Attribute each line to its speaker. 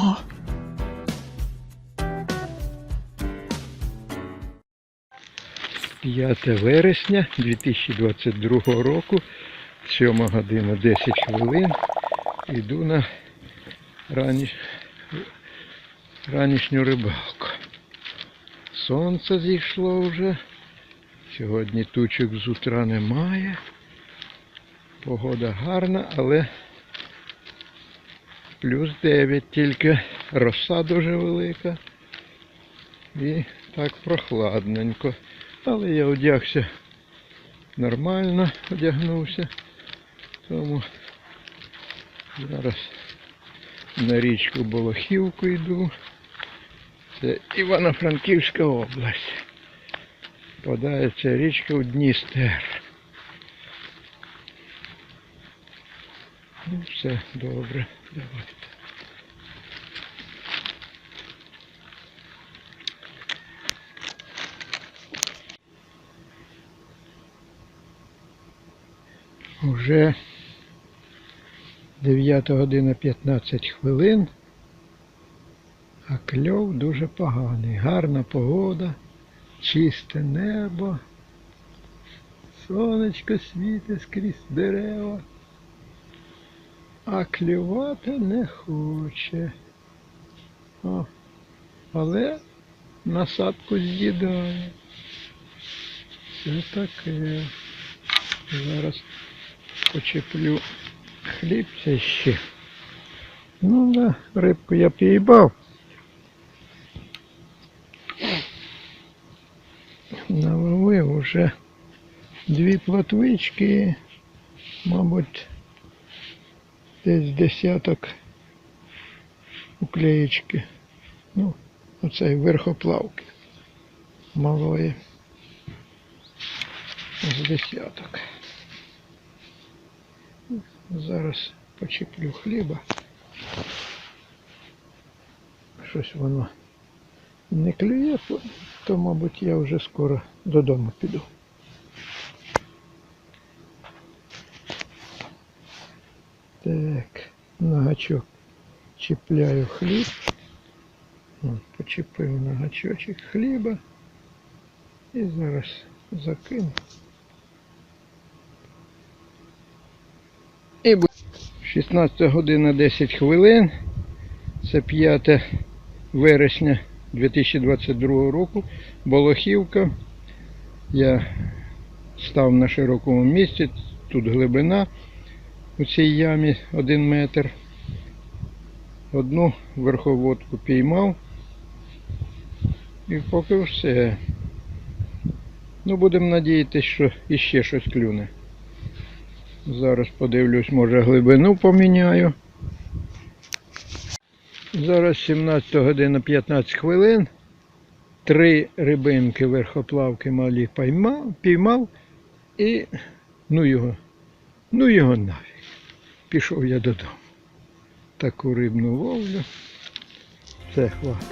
Speaker 1: О! 5 вересня 2022 року, 7 година 10 хвилин. Йду на рані... ранішню рибалку. Сонце зійшло вже. Сьогодні тучок з утра немає. Погода гарна, але плюс 9 тільки. Роса дуже велика. І так прохладненько. Але я одягся нормально, одягнувся. Тому зараз на річку Болохівку йду. Це Івано-Франківська область. Подається річка у Дністер. Ну, все добре. Давайте. Уже 9 година 15 хвилин, а кльов дуже поганий. Гарна погода, чисте небо, сонечко світить скрізь дерева, а клювати не хоче. О, але насадку з'їдає. Це таке. Зараз почеплю хлібця ще. Ну да, рибку я піймав. Наловив уже дві плотвички, мабуть, десь десяток уклеєчки. Ну, оцей верхоплавки малої. З десяток. Зараз почеплю хліба. Щось воно не клює, то- мабуть, я вже скоро додому піду. Так, на гачок чіпляю хліб. Почепив на хліба. І зараз закину. І бу- 16 година 10 хвилин. Це 5 вересня 2022 року. Болохівка. Я став на широкому місці. Тут глибина у цій ямі 1 метр. Одну верховодку піймав. І поки все. Ну, будемо надіятися, що іще щось клюне. Зараз подивлюсь, може глибину поміняю. Зараз 17 година 15 хвилин. Три рибинки верхоплавки малі поймав, піймав і ну його, ну його нафіг. Пішов я додому. Таку рибну ловлю. Це хватить.